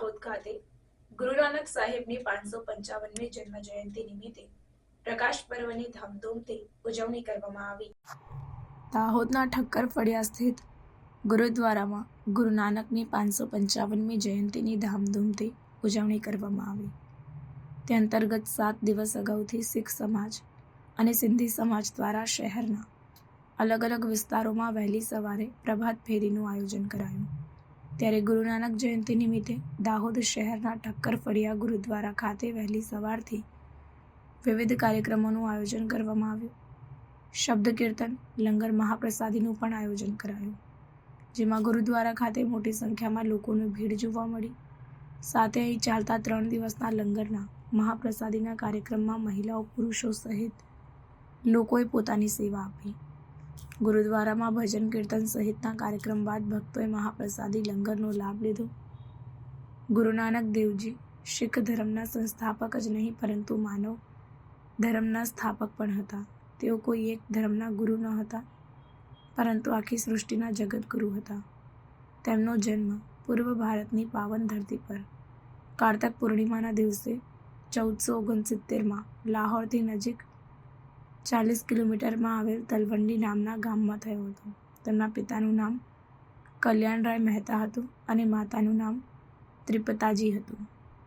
દાહોદ ખાતે ગુરુ સાહેબની પાંચસો પંચાવનમી જન્મ જયંતિ નિમિત્તે પ્રકાશ પર્વની ધામધૂમથી ઉજવણી કરવામાં આવી. દાહોદના ઠક્કર ફળિયા સ્થિત ગુરુદ્વારામાં ગુરુ નાનકની પાંચસો પંચાવનમી જયંતિની ધામધૂમથી ઉજવણી કરવામાં આવી. તે અંતર્ગત સાત દિવસ અગાઉથી શીખ સમાજ અને સિંધી સમાજ દ્વારા શહેરના અલગ અલગ વિસ્તારોમાં વહેલી સવારે પ્રભાત ફેરીનું આયોજન કરાયું. ત્યારે ગુરુ નાનક જયંતિ નિમિત્તે દાહોદ શહેરના ટક્કર ફળિયા ગુરુદ્વારા ખાતે વહેલી સવારથી વિવિધ કાર્યક્રમોનું આયોજન કરવામાં આવ્યું. શબ્દ કીર્તન, લંગર મહાપ્રસાદીનું પણ આયોજન કરાયું. જેમાં ગુરુદ્વારા ખાતે મોટી સંખ્યામાં લોકોની ભીડ જોવા મળી. સાથે અહીં ચાલતા ત્રણ દિવસના લંગરના મહાપ્રસાદીના કાર્યક્રમમાં મહિલાઓ પુરુષો સહિત લોકોએ પોતાની સેવા આપી. ગુરુદ્વારામાં ભજન કીર્તન સહિતના કાર્યક્રમ બાદ ભક્તોએ મહાપ્રસાદી લંગરનો લાભ લીધો. ગુરુ નાનક દેવજી શીખ ધર્મના સંસ્થાપક જ નહીં, પરંતુ માનવ ધર્મના સ્થાપક પણ હતા. તેઓ કોઈ એક ધર્મના ગુરુ ન હતા, પરંતુ આખી સૃષ્ટિના જગતગુરુ હતા. તેમનો જન્મ પૂર્વ ભારતની પાવન ધરતી પર કારતક પૂર્ણિમાના દિવસે ચૌદસો ઓગણસિત્તેરમાં લાહોરથી નજીક ચાલીસ કિલોમીટરમાં આવેલ તલવંડી નામના ગામમાં થયો હતો. તેમના પિતાનું નામ કલ્યાણરાય મહેતા હતું અને માતાનું નામ ત્રિપતાજી હતું.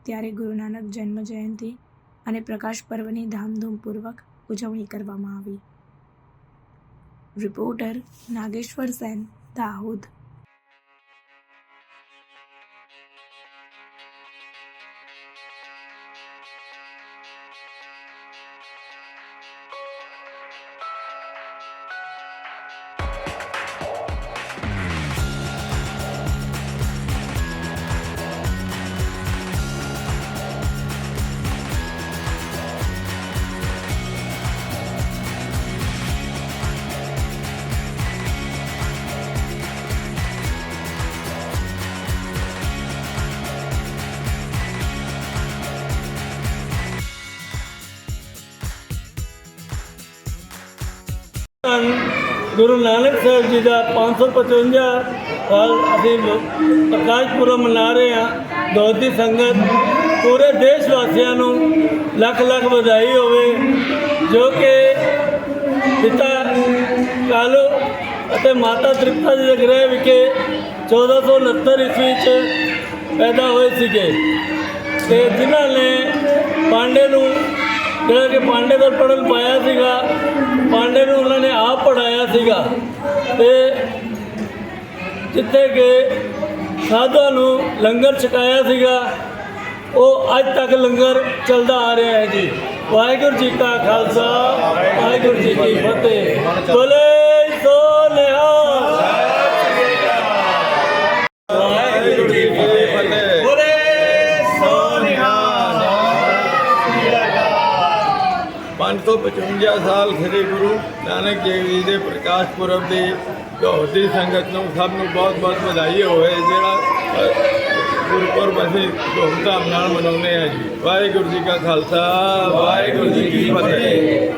ત્યારે ગુરુ નાનક જન્મ જયંતિ અને પ્રકાશ પર્વની ધામધૂમપૂર્વક ઉજવણી કરવામાં આવી. રિપોર્ટર નાગેશ્વર સેન દાહોદ ਧੰਨ ਗੁਰੂ ਨਾਨਕ ਸਾਹਿਬ ਜੀ ਦਾ 555 ਸਾਲ ਅਸੀਂ ਪ੍ਰਕਾਸ਼ ਪੁਰਬ ਮਨਾ ਰਹੇ ਹਾਂ। ਦੋਦੀ ਸੰਗਤ ਪੂਰੇ ਦੇਸ਼ ਵਾਸੀਆਂ ਨੂੰ ਲੱਖ ਲੱਖ ਵਧਾਈ ਹੋਵੇ, ਜੋ ਕਿ ਪਿਤਾ ਕਾਲੂ ਅਤੇ ਮਾਤਾ ਤ੍ਰਿਪਤਾ ਜੀ ਦੇ ਗ੍ਰਹਿ ਵਿਖੇ 1469 ਈਸਵੀ ਚ ਪੈਦਾ ਹੋਏ ਸੀਗੇ ਤੇ ਜਿਨ੍ਹਾਂ ਨੇ ਪਾਂਡੇ ਨੂੰ ਜਿਹੜਾ ਕਿ ਪਾਂਡੇ ਕੋਲ ਪੜ੍ਹਨ ਪਾਇਆ ਸੀਗਾ, ਪਾਂਡੇ ਨੂੰ ਉਹਨਾਂ ਨੇ ਆਪ ਪੜਾਇਆ ਸੀਗਾ ਤੇ ਜਿੱਥੇ ਕਿ ਸਾਧੂਆਂ ਨੂੰ ਲੰਗਰ ਛਕਾਇਆ ਸੀਗਾ, ਉਹ ਅੱਜ ਤੱਕ ਲੰਗਰ ਚੱਲਦਾ ਆ ਰਿਹਾ ਹੈ ਜੀ। ਵਾਹਿਗੁਰੂ ਜੀ ਕਾ ਖਾਲਸਾ, ਵਾਹਿਗੁਰੂ ਜੀ ਕੀ ਫਤਿਹ। ਬੋਲੇ 555 ਸਾਲ ਸ੍ਰੀ ਗੁਰੂ ਨਾਨਕ ਦੇਵ ਜੀ ਦੇ ਪ੍ਰਕਾਸ਼ ਪੁਰਬ ਦੀ ਸੰਗਤ ਨੂੰ ਸਭ ਨੂੰ ਬਹੁਤ ਬਹੁਤ ਵਧਾਈ ਹੋਵੇ, ਜਿਹੜਾ ਗੁਰਪੁਰਬ ਅਸੀਂ ਧੂਮਧਾਮ ਨਾਲ ਮਨਾਉਂਦੇ ਹਾਂ ਜੀ। ਵਾਹਿਗੁਰੂ ਜੀ ਕਾ ਖਾਲਸਾ, ਵਾਹਿਗੁਰੂ ਜੀ ਕੀ ਫਤਿਹ।